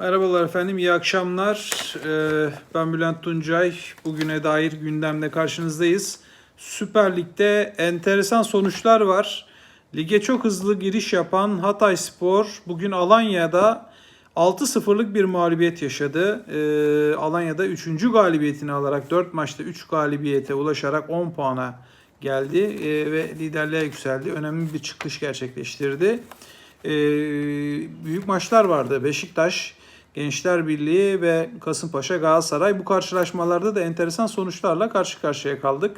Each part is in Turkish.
Merhabalar efendim, iyi akşamlar. Ee, Ben Bülent Tuncay. Bugüne dair gündemle karşınızdayız. Süper Lig'de enteresan sonuçlar var. Lige çok hızlı giriş yapan Hatay Spor bugün Alanya'da 6-0'lık bir mağlubiyet yaşadı. Ee, Alanya'da 3. galibiyetini alarak 4 maçta 3 galibiyete ulaşarak 10 puana geldi ee, ve liderliğe yükseldi. Önemli bir çıkış gerçekleştirdi. Büyük maçlar vardı. Beşiktaş, Gençler Birliği ve Kasımpaşa Galatasaray. Bu karşılaşmalarda da enteresan sonuçlarla karşı karşıya kaldık.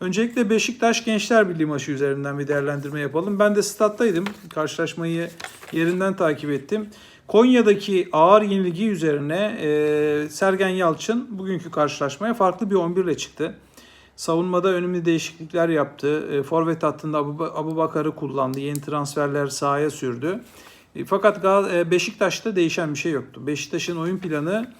Öncelikle Beşiktaş Gençler Birliği maçı üzerinden bir değerlendirme yapalım. Ben de stat'taydım. Karşılaşmayı yerinden takip ettim. Konya'daki ağır yenilgi üzerine e, Sergen Yalçın bugünkü karşılaşmaya farklı bir 11 ile çıktı. Savunmada önemli değişiklikler yaptı. E, forvet hattında Abu, Abu Bakar'ı kullandı. Yeni transferler sahaya sürdü. E, fakat e, Beşiktaş'ta değişen bir şey yoktu. Beşiktaş'ın oyun planı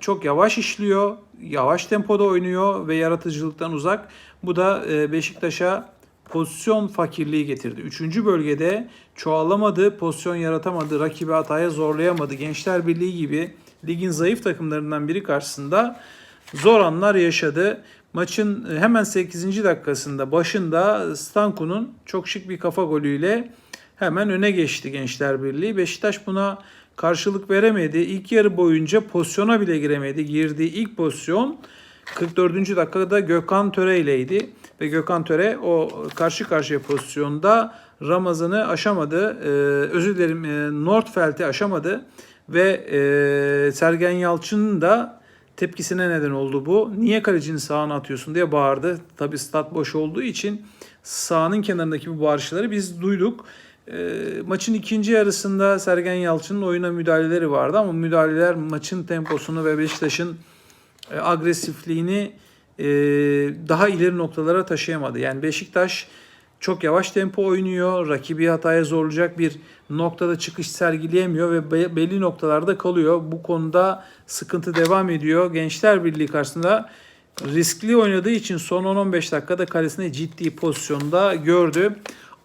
çok yavaş işliyor, yavaş tempoda oynuyor ve yaratıcılıktan uzak. Bu da e, Beşiktaş'a pozisyon fakirliği getirdi. Üçüncü bölgede çoğalamadı, pozisyon yaratamadı, rakibi hataya zorlayamadı. Gençler Birliği gibi ligin zayıf takımlarından biri karşısında zor anlar yaşadı. Maçın hemen 8. dakikasında başında Stanku'nun çok şık bir kafa golüyle hemen öne geçti Gençler Birliği. Beşiktaş buna karşılık veremedi. İlk yarı boyunca pozisyona bile giremedi. Girdiği ilk pozisyon 44. dakikada Gökhan Töre ileydi. Ve Gökhan Töre o karşı karşıya pozisyonda Ramazan'ı aşamadı. Ee, özür dilerim e, Nordfeld'i aşamadı. Ve e, Sergen Yalçın'ın da tepkisine neden oldu bu. Niye kalecinin sağına atıyorsun diye bağırdı. Tabi stat boş olduğu için sahanın kenarındaki bu bağırışları biz duyduk. E, maçın ikinci yarısında Sergen Yalçın'ın oyuna müdahaleleri vardı ama müdahaleler maçın temposunu ve Beşiktaş'ın e, agresifliğini e, daha ileri noktalara taşıyamadı. Yani Beşiktaş çok yavaş tempo oynuyor. Rakibi hataya zorlayacak bir noktada çıkış sergileyemiyor ve be- belli noktalarda kalıyor. Bu konuda sıkıntı devam ediyor. Gençler Birliği karşısında riskli oynadığı için son 10-15 dakikada kalesine ciddi pozisyonda gördü.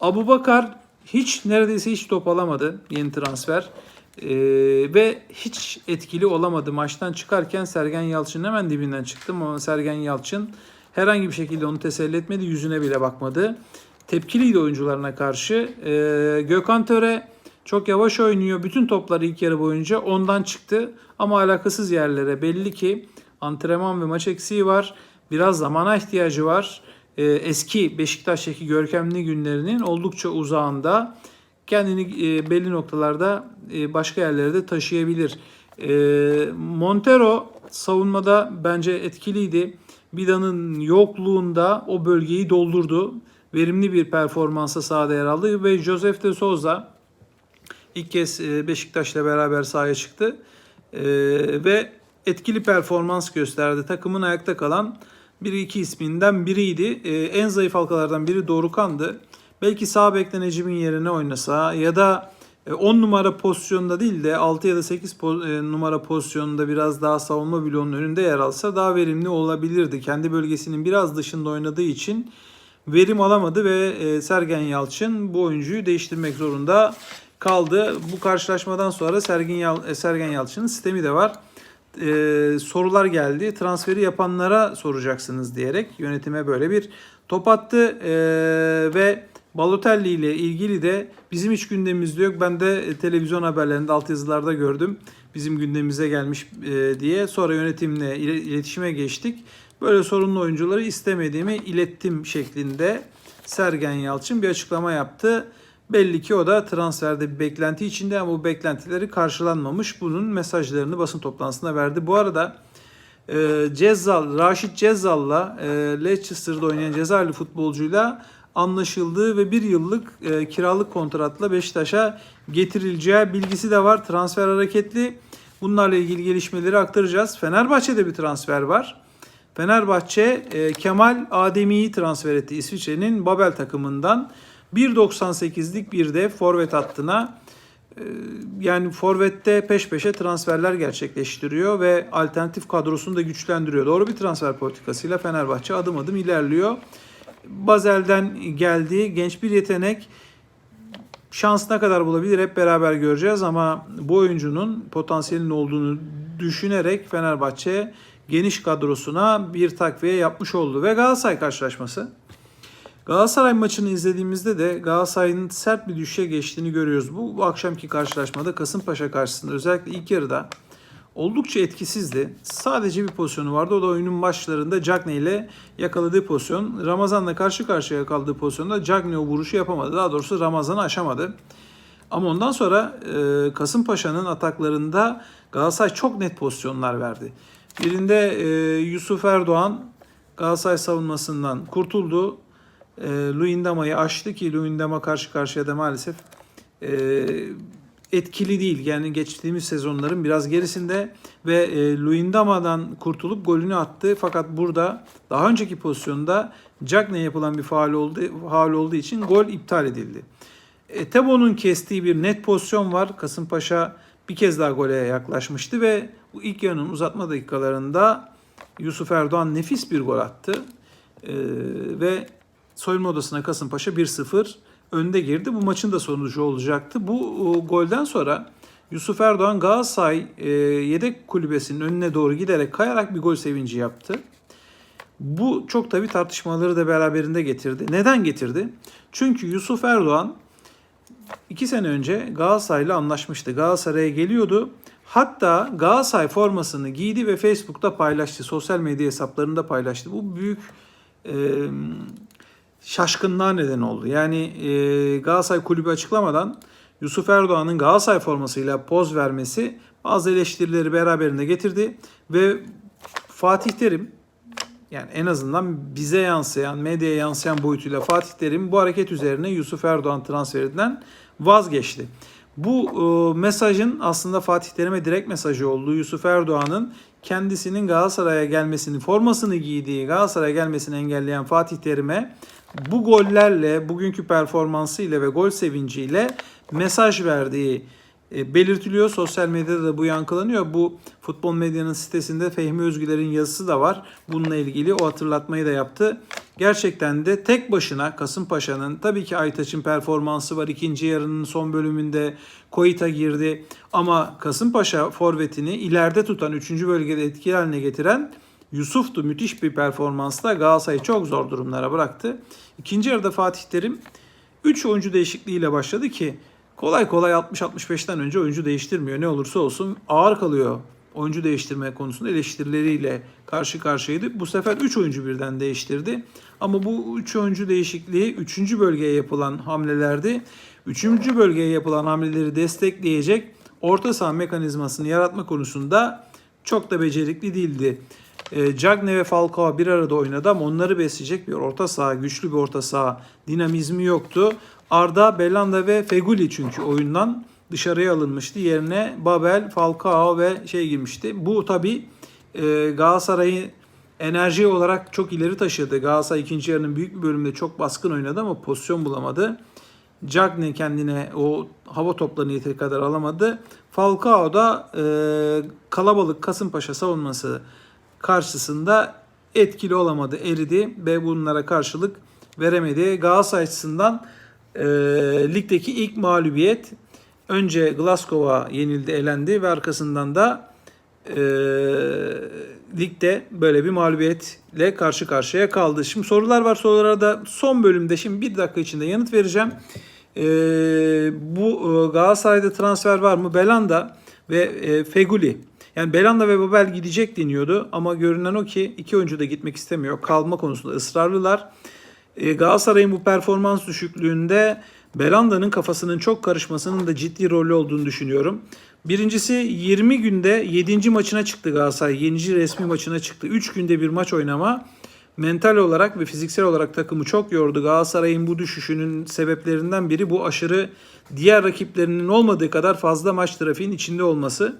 Abu Bakar hiç neredeyse hiç top alamadı yeni transfer. Ee, ve hiç etkili olamadı. Maçtan çıkarken Sergen Yalçın hemen dibinden çıktım ama Sergen Yalçın herhangi bir şekilde onu teselli etmedi. Yüzüne bile bakmadı. Tepkiliydi oyuncularına karşı. Ee, Gökhan Töre çok yavaş oynuyor. Bütün topları ilk yarı boyunca ondan çıktı. Ama alakasız yerlere belli ki antrenman ve maç eksiği var. Biraz zamana ihtiyacı var. Ee, eski Beşiktaş'taki görkemli günlerinin oldukça uzağında kendini e, belli noktalarda e, başka yerlere de taşıyabilir. E, Montero savunmada bence etkiliydi. Vida'nın yokluğunda o bölgeyi doldurdu. Verimli bir performansa sahada yer aldı ve Josef de Souza ilk kez e, Beşiktaş'la beraber sahaya çıktı. E, ve etkili performans gösterdi. Takımın ayakta kalan bir iki isminden biriydi. E, en zayıf halkalardan biri Dorukan'dı. Belki sağ bekte Necip'in yerine oynasa ya da 10 numara pozisyonda değil de 6 ya da 8 po- e, numara pozisyonunda biraz daha savunma bloğunun önünde yer alsa daha verimli olabilirdi. Kendi bölgesinin biraz dışında oynadığı için verim alamadı ve e, Sergen Yalçın bu oyuncuyu değiştirmek zorunda kaldı. Bu karşılaşmadan sonra e, Sergen Yalçın'ın sistemi de var. E, sorular geldi. Transferi yapanlara soracaksınız diyerek yönetime böyle bir top attı E, ve Balotelli ile ilgili de bizim hiç gündemimizde yok. Ben de e, televizyon haberlerinde altyazılarda gördüm. Bizim gündemimize gelmiş e, diye. Sonra yönetimle ile- iletişime geçtik. Böyle sorunlu oyuncuları istemediğimi ilettim şeklinde Sergen Yalçın bir açıklama yaptı. Belli ki o da transferde bir beklenti içinde ama bu beklentileri karşılanmamış. Bunun mesajlarını basın toplantısında verdi. Bu arada e, Cezzal, Raşit Cezzal'la e, Leicester'da oynayan Cezayirli futbolcuyla anlaşıldığı ve bir yıllık e, kiralık kontratla Beşiktaş'a getirileceği bilgisi de var. Transfer hareketli. Bunlarla ilgili gelişmeleri aktaracağız. Fenerbahçe'de bir transfer var. Fenerbahçe e, Kemal Ademi'yi transfer etti İsviçre'nin Babel takımından. 1.98'lik bir de forvet hattına e, yani forvette peş peşe transferler gerçekleştiriyor ve alternatif kadrosunu da güçlendiriyor. Doğru bir transfer politikasıyla Fenerbahçe adım adım ilerliyor. Bazel'den geldiği genç bir yetenek Şans ne kadar bulabilir hep beraber göreceğiz ama bu oyuncunun potansiyelinin olduğunu düşünerek Fenerbahçe geniş kadrosuna bir takviye yapmış oldu. Ve Galatasaray karşılaşması. Galatasaray maçını izlediğimizde de Galatasaray'ın sert bir düşüşe geçtiğini görüyoruz. Bu, bu akşamki karşılaşmada Kasımpaşa karşısında özellikle ilk yarıda oldukça etkisizdi. Sadece bir pozisyonu vardı. O da oyunun başlarında Cagney ile yakaladığı pozisyon. Ramazan'la karşı karşıya yakaladığı pozisyonda Cagney o vuruşu yapamadı. Daha doğrusu Ramazan'ı aşamadı. Ama ondan sonra e, Kasımpaşa'nın ataklarında Galatasaray çok net pozisyonlar verdi. Birinde e, Yusuf Erdoğan Galatasaray savunmasından kurtuldu. E, Luyendama'yı aştı ki Luyendama karşı karşıya da maalesef e, etkili değil. Yani geçtiğimiz sezonların biraz gerisinde ve e, Luyendama'dan kurtulup golünü attı. Fakat burada daha önceki pozisyonda Cagney yapılan bir faal oldu, faal olduğu için gol iptal edildi. E, kestiği bir net pozisyon var. Kasımpaşa bir kez daha gole yaklaşmıştı ve bu ilk yarının uzatma dakikalarında Yusuf Erdoğan nefis bir gol attı. E, ve soyunma odasına Kasımpaşa 1-0 önde girdi. Bu maçın da sonucu olacaktı. Bu o, golden sonra Yusuf Erdoğan Galatasaray e, yedek kulübesinin önüne doğru giderek kayarak bir gol sevinci yaptı. Bu çok tabii tartışmaları da beraberinde getirdi. Neden getirdi? Çünkü Yusuf Erdoğan iki sene önce Galatasaray'la anlaşmıştı. Galatasaray'a geliyordu. Hatta Galatasaray formasını giydi ve Facebook'ta paylaştı. Sosyal medya hesaplarında paylaştı. Bu büyük e, şaşkınlığa neden oldu. Yani e, Galatasaray kulübü açıklamadan Yusuf Erdoğan'ın Galatasaray formasıyla poz vermesi bazı eleştirileri beraberinde getirdi ve Fatih Terim yani en azından bize yansıyan, medyaya yansıyan boyutuyla Fatih Terim bu hareket üzerine Yusuf Erdoğan transferinden vazgeçti. Bu e, mesajın aslında Fatih Terim'e direkt mesajı olduğu Yusuf Erdoğan'ın kendisinin Galatasaray'a gelmesini, formasını giydiği Galatasaray'a gelmesini engelleyen Fatih Terim'e bu gollerle, bugünkü performansıyla ve gol sevinciyle mesaj verdiği e, belirtiliyor. Sosyal medyada da bu yankılanıyor. Bu futbol medyanın sitesinde Fehmi Özgüler'in yazısı da var. Bununla ilgili o hatırlatmayı da yaptı. Gerçekten de tek başına Kasımpaşa'nın tabii ki Aytaç'ın performansı var. İkinci yarının son bölümünde Koita girdi. Ama Kasımpaşa forvetini ileride tutan 3. bölgede etkili haline getiren Yusuf'tu. Müthiş bir performansla Galatasaray'ı çok zor durumlara bıraktı. İkinci yarıda Fatih Terim 3 oyuncu değişikliğiyle başladı ki kolay kolay 60-65'ten önce oyuncu değiştirmiyor. Ne olursa olsun ağır kalıyor oyuncu değiştirme konusunda eleştirileriyle karşı karşıyaydı. Bu sefer 3 oyuncu birden değiştirdi. Ama bu 3 oyuncu değişikliği 3. bölgeye yapılan hamlelerdi. 3. bölgeye yapılan hamleleri destekleyecek orta saha mekanizmasını yaratma konusunda çok da becerikli değildi. E, Cagne ve Falcao bir arada oynadı ama onları besleyecek bir orta saha, güçlü bir orta saha dinamizmi yoktu. Arda, Belanda ve Feguli çünkü oyundan dışarıya alınmıştı. Yerine Babel, Falcao ve şey girmişti. Bu tabi e, Galatasaray'ı enerji olarak çok ileri taşıdı. Galatasaray ikinci yarının büyük bir bölümünde çok baskın oynadı ama pozisyon bulamadı. Cagne kendine o hava toplarını yeteri kadar alamadı. Falcao da e, kalabalık Kasımpaşa savunması karşısında etkili olamadı, eridi ve bunlara karşılık veremedi. Galatasaray açısından e, ligdeki ilk mağlubiyet önce Glasgow'a yenildi, elendi ve arkasından da e, ligde böyle bir mağlubiyetle karşı karşıya kaldı. Şimdi sorular var sorulara da son bölümde şimdi bir dakika içinde yanıt vereceğim. E, bu e, Galatasaray'da transfer var mı? Belanda ve e, Feguli. Yani Belanda ve Babel gidecek deniyordu ama görünen o ki iki oyuncu da gitmek istemiyor. Kalma konusunda ısrarlılar. E, Galatasaray'ın bu performans düşüklüğünde Belanda'nın kafasının çok karışmasının da ciddi rolü olduğunu düşünüyorum. Birincisi 20 günde 7. maçına çıktı Galatasaray. 7. resmi maçına çıktı. 3 günde bir maç oynama mental olarak ve fiziksel olarak takımı çok yordu. Galatasaray'ın bu düşüşünün sebeplerinden biri bu aşırı diğer rakiplerinin olmadığı kadar fazla maç trafiğin içinde olması.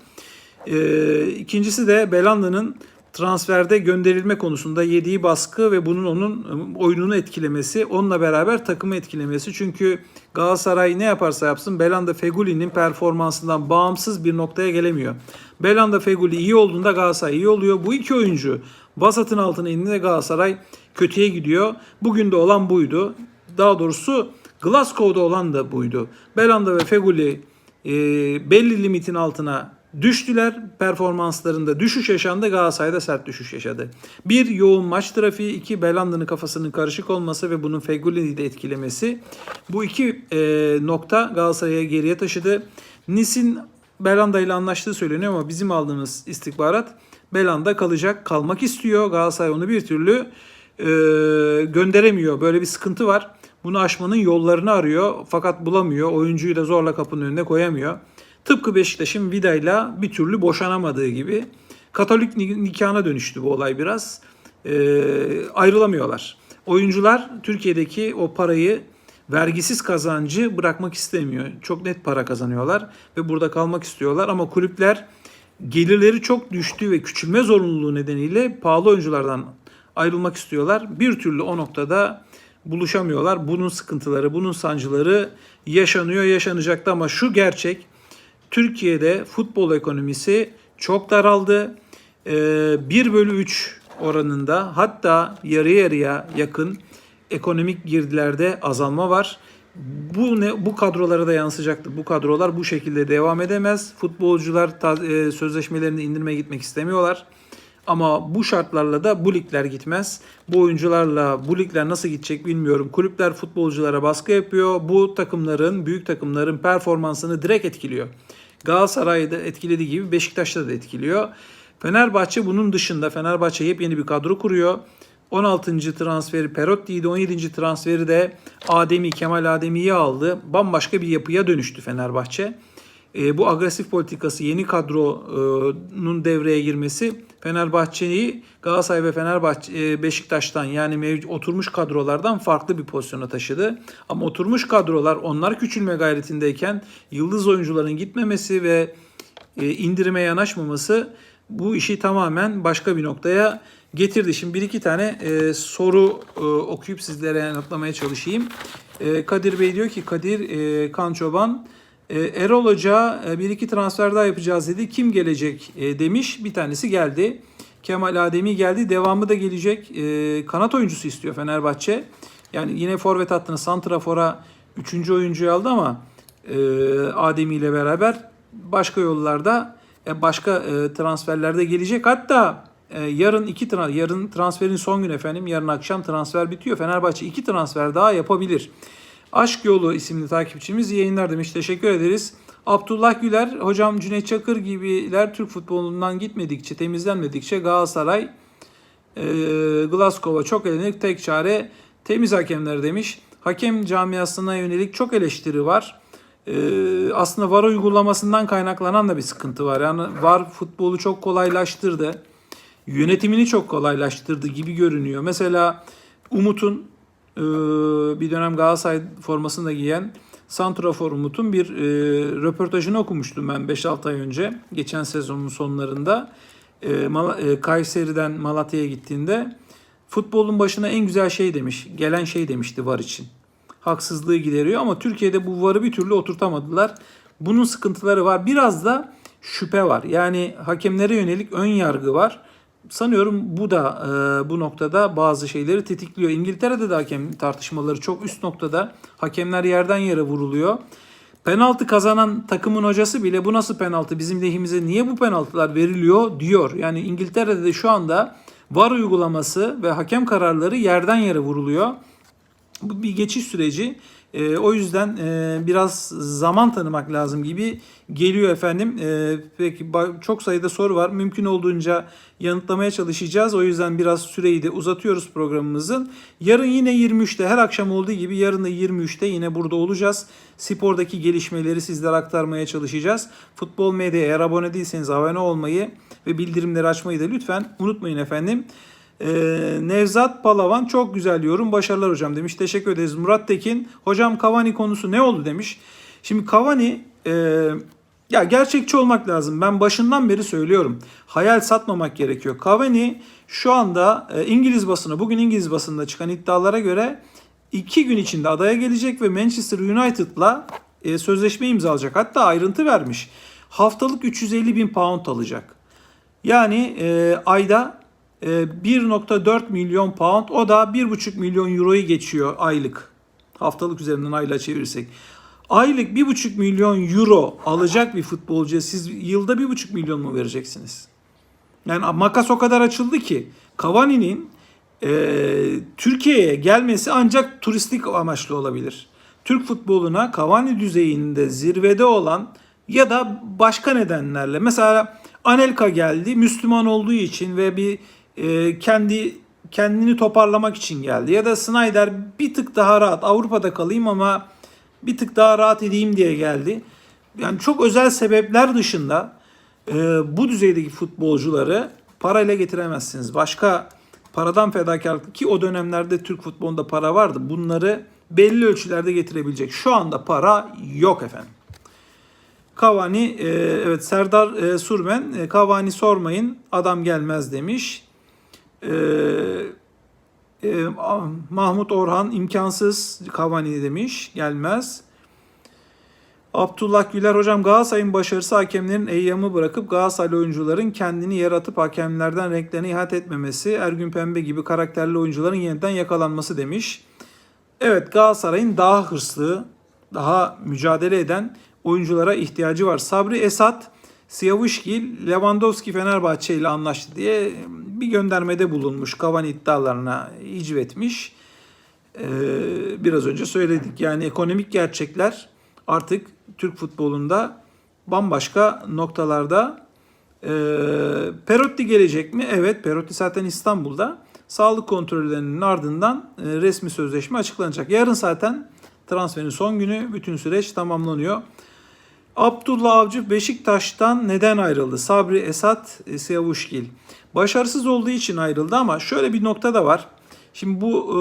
Ee, ikincisi de Belanda'nın transferde gönderilme konusunda yediği baskı ve bunun onun oyununu etkilemesi, onunla beraber takımı etkilemesi. Çünkü Galatasaray ne yaparsa yapsın Belanda Feguli'nin performansından bağımsız bir noktaya gelemiyor. Belanda Feguli iyi olduğunda Galatasaray iyi oluyor. Bu iki oyuncu vasatın altına indiğinde Galatasaray kötüye gidiyor. Bugün de olan buydu. Daha doğrusu Glasgow'da olan da buydu. Belanda ve Feguli e, belli limitin altına düştüler. Performanslarında düşüş yaşandı. Galatasaray'da sert düşüş yaşadı. Bir yoğun maç trafiği, iki Belanda'nın kafasının karışık olması ve bunun Feguli'yi de etkilemesi. Bu iki e, nokta Galatasaray'a geriye taşıdı. Nis'in Belanda ile anlaştığı söyleniyor ama bizim aldığımız istihbarat Belanda kalacak, kalmak istiyor. Galatasaray onu bir türlü e, gönderemiyor. Böyle bir sıkıntı var. Bunu aşmanın yollarını arıyor fakat bulamıyor. Oyuncuyu da zorla kapının önüne koyamıyor. Tıpkı Beşiktaş'ın Vida'yla bir türlü boşanamadığı gibi. Katolik ni- nikahına dönüştü bu olay biraz. Ee, ayrılamıyorlar. Oyuncular Türkiye'deki o parayı vergisiz kazancı bırakmak istemiyor. Çok net para kazanıyorlar ve burada kalmak istiyorlar ama kulüpler gelirleri çok düştüğü ve küçülme zorunluluğu nedeniyle pahalı oyunculardan ayrılmak istiyorlar. Bir türlü o noktada buluşamıyorlar. Bunun sıkıntıları, bunun sancıları yaşanıyor, yaşanacaktı ama şu gerçek Türkiye'de futbol ekonomisi çok daraldı. Ee, 1 bölü 3 oranında hatta yarı yarıya yakın ekonomik girdilerde azalma var. Bu ne bu kadrolara da yansıyacaktır. Bu kadrolar bu şekilde devam edemez. Futbolcular ta- e, sözleşmelerini indirmeye gitmek istemiyorlar. Ama bu şartlarla da bu ligler gitmez. Bu oyuncularla bu ligler nasıl gidecek bilmiyorum. Kulüpler futbolculara baskı yapıyor. Bu takımların, büyük takımların performansını direkt etkiliyor. Galatasaray'da etkilediği gibi Beşiktaş'ta da etkiliyor. Fenerbahçe bunun dışında Fenerbahçe yepyeni bir kadro kuruyor. 16. transferi Perotti'ydi. 17. transferi de Ademi, Kemal Ademi'yi aldı. Bambaşka bir yapıya dönüştü Fenerbahçe. E, bu agresif politikası yeni kadronun devreye girmesi Fenerbahçe'yi Galatasaray ve Fenerbahçe e, Beşiktaş'tan yani mevcut oturmuş kadrolardan farklı bir pozisyona taşıdı. Ama oturmuş kadrolar onlar küçülme gayretindeyken yıldız oyuncuların gitmemesi ve e, indirime yanaşmaması bu işi tamamen başka bir noktaya getirdi. Şimdi bir iki tane e, soru e, okuyup sizlere yanıtlamaya çalışayım. E, Kadir Bey diyor ki Kadir e, Kançoban Erol Hoca e, bir iki transfer daha yapacağız dedi. Kim gelecek e, demiş. Bir tanesi geldi. Kemal Ademi geldi. Devamı da gelecek. E, kanat oyuncusu istiyor Fenerbahçe. Yani yine forvet hattını Santrafor'a 3. oyuncuyu aldı ama e, Ademi ile beraber başka yollarda e, başka e, transferlerde gelecek. Hatta e, yarın iki yarın transferin son günü efendim. Yarın akşam transfer bitiyor. Fenerbahçe iki transfer daha yapabilir. Aşk Yolu isimli takipçimiz yayınlar demiş. Teşekkür ederiz. Abdullah Güler, hocam Cüneyt Çakır gibiler Türk futbolundan gitmedikçe, temizlenmedikçe Galatasaray e, Glasgow'a çok elenir. Tek çare temiz hakemler demiş. Hakem camiasına yönelik çok eleştiri var. E, aslında VAR uygulamasından kaynaklanan da bir sıkıntı var. Yani VAR futbolu çok kolaylaştırdı. Yönetimini çok kolaylaştırdı gibi görünüyor. Mesela Umut'un bir dönem Galatasaray formasını da giyen Santrafor Umut'un bir e, röportajını okumuştum ben 5-6 ay önce. Geçen sezonun sonlarında. E, Mal- e, Kayseri'den Malatya'ya gittiğinde futbolun başına en güzel şey demiş. Gelen şey demişti VAR için. Haksızlığı gideriyor ama Türkiye'de bu VAR'ı bir türlü oturtamadılar. Bunun sıkıntıları var. Biraz da şüphe var. Yani hakemlere yönelik ön yargı var. Sanıyorum bu da e, bu noktada bazı şeyleri tetikliyor. İngiltere'de de hakem tartışmaları çok üst noktada. Hakemler yerden yere vuruluyor. Penaltı kazanan takımın hocası bile bu nasıl penaltı bizim lehimize niye bu penaltılar veriliyor diyor. Yani İngiltere'de de şu anda VAR uygulaması ve hakem kararları yerden yere vuruluyor. Bu bir geçiş süreci. Ee, o yüzden e, biraz zaman tanımak lazım gibi geliyor efendim. Ee, peki çok sayıda soru var. Mümkün olduğunca yanıtlamaya çalışacağız. O yüzden biraz süreyi de uzatıyoruz programımızın. Yarın yine 23'te her akşam olduğu gibi yarın da 23'te yine burada olacağız. Spordaki gelişmeleri sizlere aktarmaya çalışacağız. Futbol Medya'ya eğer abone değilseniz abone olmayı ve bildirimleri açmayı da lütfen unutmayın efendim. Ee, Nevzat Palavan çok güzel yorum. Başarılar hocam demiş. Teşekkür ederiz. Murat Tekin hocam Cavani konusu ne oldu demiş. Şimdi Cavani e, ya gerçekçi olmak lazım. Ben başından beri söylüyorum. Hayal satmamak gerekiyor. Cavani şu anda e, İngiliz basını bugün İngiliz basında çıkan iddialara göre iki gün içinde adaya gelecek ve Manchester United'la e, sözleşme imzalayacak. Hatta ayrıntı vermiş. Haftalık 350 bin pound alacak. Yani e, ayda 1.4 milyon pound o da 1.5 milyon euroyu geçiyor aylık. Haftalık üzerinden aylığa çevirirsek. Aylık 1,5 milyon euro alacak bir futbolcuya siz yılda 1,5 milyon mu vereceksiniz? Yani makas o kadar açıldı ki Cavani'nin e, Türkiye'ye gelmesi ancak turistik amaçlı olabilir. Türk futboluna Cavani düzeyinde zirvede olan ya da başka nedenlerle mesela Anelka geldi Müslüman olduğu için ve bir e, kendi kendini toparlamak için geldi ya da Snyder bir tık daha rahat Avrupa'da kalayım ama bir tık daha rahat edeyim diye geldi. Yani çok özel sebepler dışında e, bu düzeydeki futbolcuları parayla getiremezsiniz. Başka paradan fedakarlık ki o dönemlerde Türk futbolunda para vardı. Bunları belli ölçülerde getirebilecek. Şu anda para yok efendim. Cavani, e, evet Serdar e, Surmen, e, Cavani sormayın adam gelmez demiş. E, e, Mahmut Orhan imkansız Cavani demiş gelmez. Abdullah Güler hocam Galatasaray'ın başarısı hakemlerin eyyamı bırakıp Galatasaraylı oyuncuların kendini yaratıp hakemlerden renklerine ihat etmemesi, Ergün Pembe gibi karakterli oyuncuların yeniden yakalanması demiş. Evet Galatasaray'ın daha hırslı, daha mücadele eden oyunculara ihtiyacı var. Sabri Esat, Siyavuşgil, Lewandowski Fenerbahçe ile anlaştı diye bir göndermede bulunmuş. Cavani iddialarına icvetmiş. Ee, biraz önce söyledik. Yani ekonomik gerçekler artık Türk futbolunda bambaşka noktalarda. Ee, Perotti gelecek mi? Evet Perotti zaten İstanbul'da. Sağlık kontrollerinin ardından e, resmi sözleşme açıklanacak. Yarın zaten transferin son günü bütün süreç tamamlanıyor. Abdullah Avcı Beşiktaş'tan neden ayrıldı? Sabri Esat e, Siyavuşgil. Başarısız olduğu için ayrıldı ama şöyle bir nokta da var. Şimdi bu e,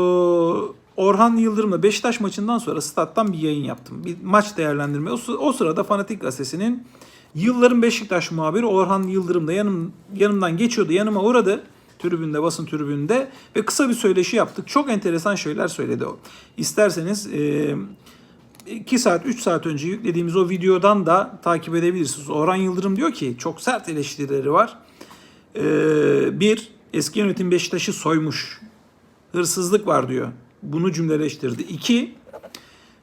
Orhan Yıldırım'la Beşiktaş maçından sonra stat'tan bir yayın yaptım. Bir maç değerlendirme. O, o sırada Fanatik Gazetesi'nin yılların Beşiktaş muhabiri Orhan Yıldırım da yanım, yanımdan geçiyordu. Yanıma uğradı tribünde, basın tribünde ve kısa bir söyleşi yaptık. Çok enteresan şeyler söyledi o. İsterseniz e, 2 saat 3 saat önce yüklediğimiz o videodan da takip edebilirsiniz. Orhan Yıldırım diyor ki çok sert eleştirileri var. Ee, bir, eski yönetim Beşiktaş'ı soymuş. Hırsızlık var diyor. Bunu cümleleştirdi. İki,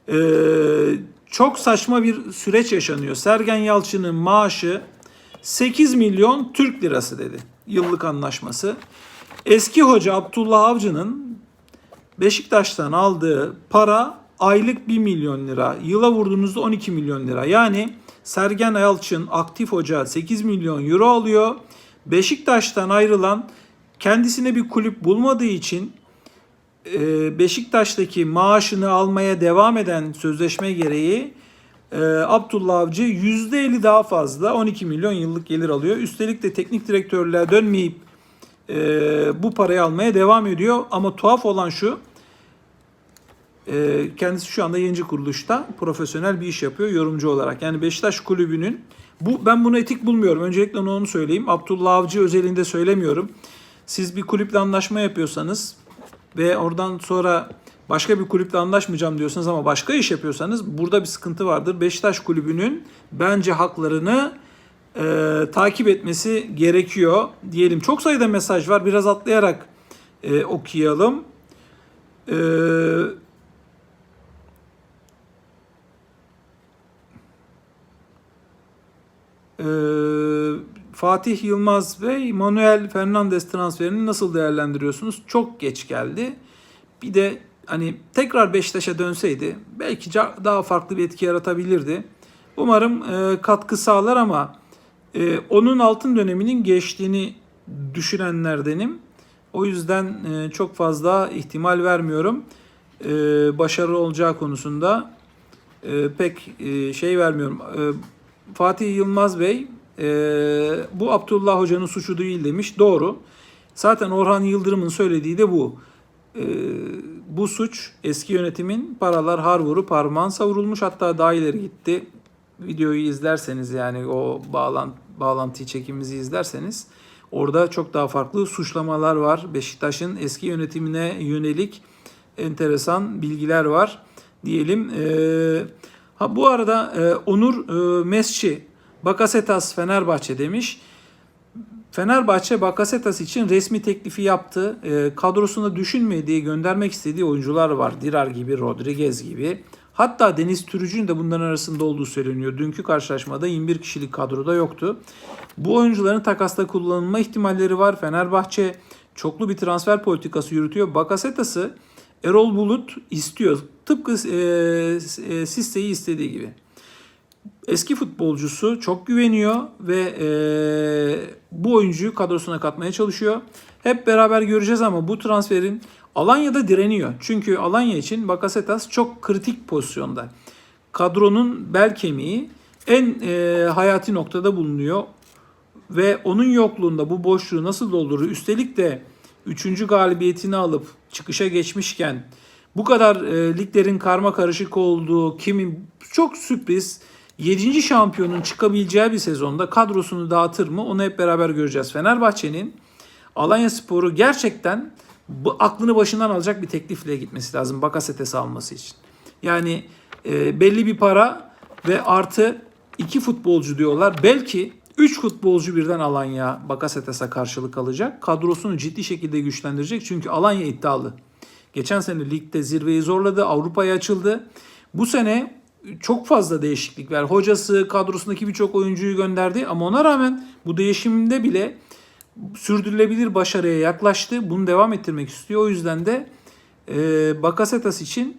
ee, çok saçma bir süreç yaşanıyor. Sergen Yalçın'ın maaşı 8 milyon Türk lirası dedi. Yıllık anlaşması. Eski hoca Abdullah Avcı'nın Beşiktaş'tan aldığı para aylık 1 milyon lira. Yıla vurduğunuzda 12 milyon lira. Yani Sergen Yalçın aktif hoca 8 milyon euro alıyor. Beşiktaş'tan ayrılan kendisine bir kulüp bulmadığı için e, Beşiktaş'taki maaşını almaya devam eden sözleşme gereği e, Abdullah Avcı %50 daha fazla 12 milyon yıllık gelir alıyor. Üstelik de teknik direktörlüğe dönmeyip e, bu parayı almaya devam ediyor. Ama tuhaf olan şu kendisi şu anda yayıncı kuruluşta profesyonel bir iş yapıyor yorumcu olarak. Yani Beşiktaş kulübünün bu ben bunu etik bulmuyorum. Öncelikle onu söyleyeyim. Abdullah Avcı özelinde söylemiyorum. Siz bir kulüple anlaşma yapıyorsanız ve oradan sonra başka bir kulüple anlaşmayacağım diyorsanız ama başka iş yapıyorsanız burada bir sıkıntı vardır. Beşiktaş kulübünün bence haklarını e, takip etmesi gerekiyor diyelim. Çok sayıda mesaj var. Biraz atlayarak e, okuyalım. Eee Ee, Fatih Yılmaz ve Manuel Fernandes transferini nasıl değerlendiriyorsunuz? Çok geç geldi. Bir de hani tekrar Beşiktaş'a dönseydi belki daha farklı bir etki yaratabilirdi. Umarım e, katkı sağlar ama e, onun altın döneminin geçtiğini düşünenlerdenim. O yüzden e, çok fazla ihtimal vermiyorum. Başarılı olacağı konusunda pek şey vermiyorum. Fatih Yılmaz Bey e, bu Abdullah Hoca'nın suçu değil demiş. Doğru. Zaten Orhan Yıldırım'ın söylediği de bu. E, bu suç eski yönetimin paralar har vurup parmağın savrulmuş hatta daha ileri gitti. Videoyu izlerseniz yani o bağlantı, bağlantıyı çekimizi izlerseniz orada çok daha farklı suçlamalar var. Beşiktaş'ın eski yönetimine yönelik enteresan bilgiler var diyelim. Eee Ha bu arada e, Onur e, Mesci Bakasetas Fenerbahçe demiş. Fenerbahçe Bakasetas için resmi teklifi yaptı. E, kadrosunda düşünmediği, göndermek istediği oyuncular var. Dirar gibi, Rodriguez gibi. Hatta Deniz Türücü'nün de bunların arasında olduğu söyleniyor. Dünkü karşılaşmada 21 kişilik kadroda yoktu. Bu oyuncuların takasta kullanılma ihtimalleri var. Fenerbahçe çoklu bir transfer politikası yürütüyor. Bakasetas'ı Erol Bulut istiyor. Tıpkı e, e, Siste'yi istediği gibi. Eski futbolcusu çok güveniyor ve e, bu oyuncuyu kadrosuna katmaya çalışıyor. Hep beraber göreceğiz ama bu transferin Alanya'da direniyor. Çünkü Alanya için Bakasetas çok kritik pozisyonda. Kadronun bel kemiği en e, hayati noktada bulunuyor. Ve onun yokluğunda bu boşluğu nasıl doldurur? Üstelik de 3. galibiyetini alıp çıkışa geçmişken bu kadar e, liglerin karma karışık olduğu kimin çok sürpriz 7. şampiyonun çıkabileceği bir sezonda kadrosunu dağıtır mı? Onu hep beraber göreceğiz. Fenerbahçe'nin Alanya Sporu gerçekten bu aklını başından alacak bir teklifle gitmesi lazım Bakasetas'ı alması için. Yani e, belli bir para ve artı iki futbolcu diyorlar. Belki 3 futbolcu birden Alanya Bakasetas'a karşılık alacak. Kadrosunu ciddi şekilde güçlendirecek. Çünkü Alanya iddialı. Geçen sene ligde zirveyi zorladı. Avrupa'ya açıldı. Bu sene çok fazla değişiklik var. Hocası kadrosundaki birçok oyuncuyu gönderdi ama ona rağmen bu değişimde bile sürdürülebilir başarıya yaklaştı. Bunu devam ettirmek istiyor. O yüzden de e, Bakasetas için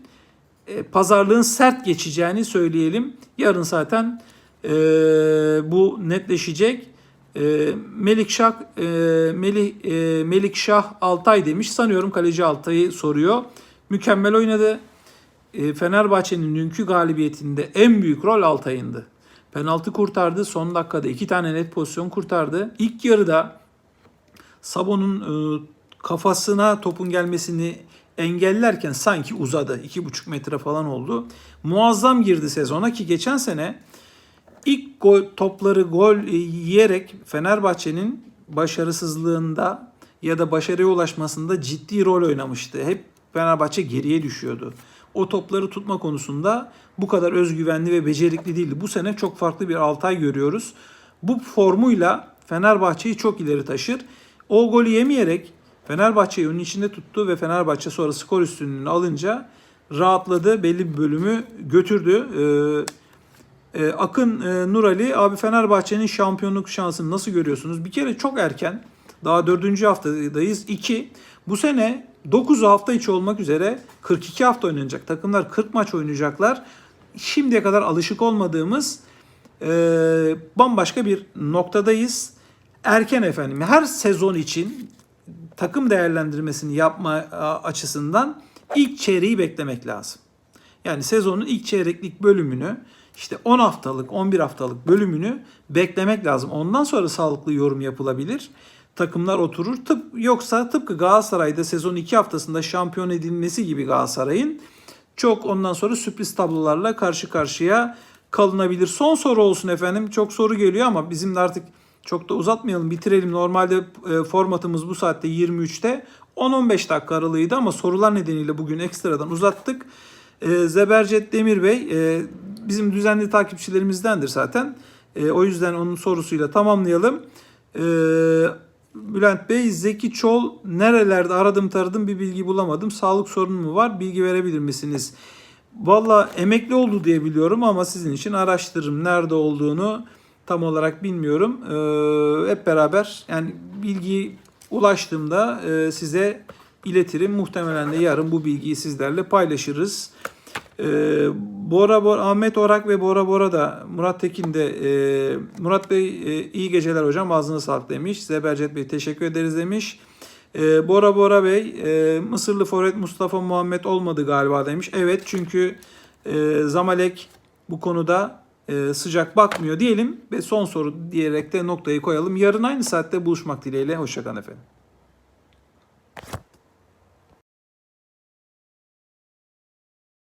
e, pazarlığın sert geçeceğini söyleyelim. Yarın zaten e, bu netleşecek. E, Melik Şah e, Melih e, Melik Şah Altay demiş. Sanıyorum kaleci Altay'ı soruyor. Mükemmel oynadı. E, Fenerbahçe'nin dünkü galibiyetinde en büyük rol Altay'ındı. Penaltı kurtardı. Son dakikada iki tane net pozisyon kurtardı. İlk yarıda Sabon'un e, kafasına topun gelmesini engellerken sanki uzadı. 2,5 metre falan oldu. Muazzam girdi sezona ki geçen sene ilk gol, topları gol e, yiyerek Fenerbahçe'nin başarısızlığında ya da başarıya ulaşmasında ciddi rol oynamıştı. Hep Fenerbahçe geriye düşüyordu. O topları tutma konusunda bu kadar özgüvenli ve becerikli değildi. Bu sene çok farklı bir Altay görüyoruz. Bu formuyla Fenerbahçe'yi çok ileri taşır. O golü yemeyerek Fenerbahçe'yi onun içinde tuttu ve Fenerbahçe sonra skor üstünlüğünü alınca rahatladı. Belli bir bölümü götürdü. Ee, e, Akın e, Nurali abi Fenerbahçe'nin şampiyonluk şansını nasıl görüyorsunuz? Bir kere çok erken. Daha dördüncü haftadayız. İki, bu sene 9 hafta içi olmak üzere 42 hafta oynanacak. Takımlar 40 maç oynayacaklar. Şimdiye kadar alışık olmadığımız e, bambaşka bir noktadayız. Erken efendim. Her sezon için takım değerlendirmesini yapma açısından ilk çeyreği beklemek lazım. Yani sezonun ilk çeyreklik bölümünü işte 10 haftalık, 11 haftalık bölümünü beklemek lazım. Ondan sonra sağlıklı yorum yapılabilir. Takımlar oturur. Tıp, yoksa tıpkı Galatasaray'da sezon 2 haftasında şampiyon edilmesi gibi Galatasaray'ın çok ondan sonra sürpriz tablolarla karşı karşıya kalınabilir. Son soru olsun efendim. Çok soru geliyor ama bizim de artık çok da uzatmayalım bitirelim. Normalde e, formatımız bu saatte 23'te 10-15 dakika aralığıydı ama sorular nedeniyle bugün ekstradan uzattık. E, Zebercet Demir Bey e, bizim düzenli takipçilerimizdendir zaten. E, o yüzden onun sorusuyla tamamlayalım. E, Bülent Bey, Zeki Çol nerelerde aradım taradım bir bilgi bulamadım. Sağlık sorunu mu var? Bilgi verebilir misiniz? Valla emekli oldu diye biliyorum ama sizin için araştırırım. Nerede olduğunu tam olarak bilmiyorum. Ee, hep beraber yani bilgi ulaştığımda e, size iletirim. Muhtemelen de yarın bu bilgiyi sizlerle paylaşırız. Ee, Bora, Bora, Ahmet Orak ve Bora Bora da Murat Tekin de e, Murat Bey e, iyi geceler hocam ağzına sağlık demiş. Zebercet Bey teşekkür ederiz demiş. E, Bora Bora Bey e, Mısırlı Forvet Mustafa Muhammed olmadı galiba demiş. Evet çünkü e, Zamalek bu konuda e, sıcak bakmıyor diyelim ve son soru diyerek de noktayı koyalım. Yarın aynı saatte buluşmak dileğiyle. Hoşçakalın efendim.